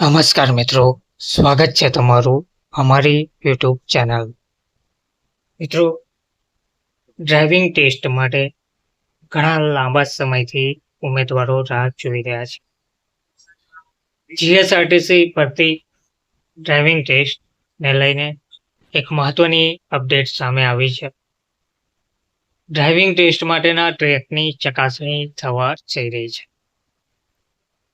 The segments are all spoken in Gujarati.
નમસ્કાર મિત્રો, સ્વાગત છે તમારું અમારી યુટ્યુબ ચેનલ. મિત્રો, ડ્રાઇવિંગ ટેસ્ટ માટે ઘણા લાંબા સમયથી ઉમેદવારો રાહ જોઈ રહ્યા છે. જીએસઆરટીસી ભરતી ડ્રાઇવિંગ ટેસ્ટને લઈને એક મહત્વની અપડેટ સામે આવી છે. ડ્રાઇવિંગ ટેસ્ટ માટેના ટ્રેકની ચકાસણી થવા જઈ રહી છે.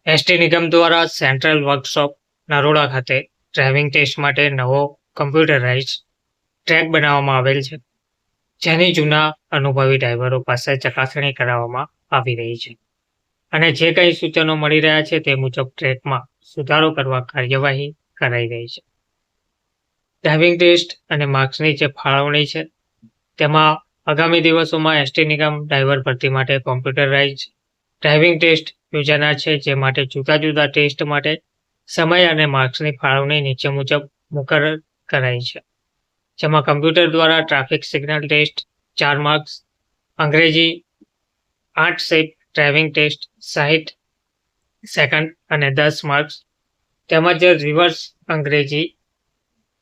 એસટી નિગમ દ્વારા સેન્ટ્રલ વર્કશોપ નરોડા ખાતે ડ્રાઇવિંગ ટેસ્ટ માટે નવો કમ્પ્યુટરાઇઝ ટ્રેક બનાવવામાં આવેલ છે, જેની જૂના અનુભવી ડ્રાઈવરો પાસે ચકાસણી કરાવવામાં આવી રહી છે. અને જે કંઈ સૂચનો મળી રહ્યા છે તે મુજબ ટ્રેકમાં સુધારો કરવા કાર્યવાહી કરાઈ રહી છે. ડ્રાઇવિંગ ટેસ્ટ અને માર્ક્સની જે ફાળવણી છે, તેમાં આગામી દિવસોમાં એસટી નિગમ ડ્રાઈવર ભરતી માટે કોમ્પ્યુટરાઇઝ ડ્રાઇવિંગ ટેસ્ટ યોજાનાર છે, જે માટે જુદા જુદા ટેસ્ટ માટે સમય અને માર્ક્સની ફાળવણી નીચે મુજબ મુકરર કરાઈ છે. જેમાં કમ્પ્યુટર દ્વારા ટ્રાફિક સિગ્નલ ટેસ્ટ ચાર માર્ક્સ અંગ્રેજી આઠ સેપ ડ્રાઇવિંગ ટેસ્ટ સાહીઠ સેકન્ડ અને દસ માર્ક્સ તેમજ રિવર્સ અંગ્રેજી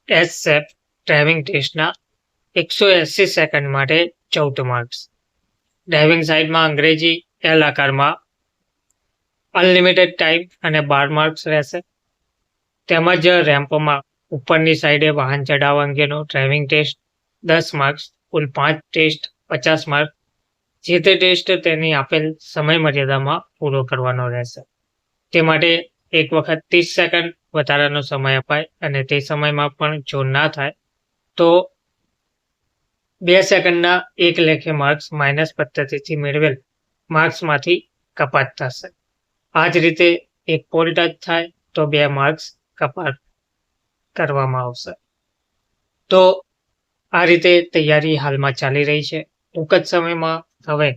એસ સેપ ડ્રાઇવિંગ ટેસ્ટના એકસો એંસી સેકન્ડ માટે ચૌદ માર્ક્સ ડ્રાઇવિંગ સાઇડમાં અંગ્રેજી એલ આકારમાં અનલિમિટેડ ટાઈમ અને બાર માર્ક્સ રહેશે. તેમજ રેમ્પમાં ઉપરની સાઈડે વાહન ચડાવવા અંગેનો ડ્રાઇવિંગ ટેસ્ટ દસ માર્ક્સ, કુલ પાંચ ટેસ્ટ, પચાસ માર્ક. જે તે ટેસ્ટ તેની આપેલ સમય મર્યાદામાં પૂરો કરવાનો રહેશે. તે માટે એક વખત ત્રીસ સેકન્ડ વધારાનો સમય અપાય અને તે સમયમાં પણ જો ના થાય, તો બે સેકન્ડના એક લેખે માર્ક્સ માઇનસ પદ્ધતિથી મેળવેલ માર્ક્સમાંથી કપાત થશે. આ જ રીતે એક પોલ ટચ થાય તો બે માર્ક્સ કપાત કરવામાં આવશે. તો આ રીતે તૈયારી હાલમાં ચાલી રહી છે. ટૂંક જ સમયમાં હવે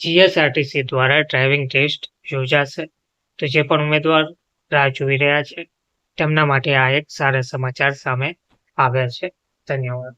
જીએસઆરટીસી દ્વારા ડ્રાઇવિંગ ટેસ્ટ યોજાશે. તો જે પણ ઉમેદવાર રાહ જોઈ રહ્યા છે, તેમના માટે આ એક સારા સમાચાર સામે આવ્યા છે. ધન્યવાદ.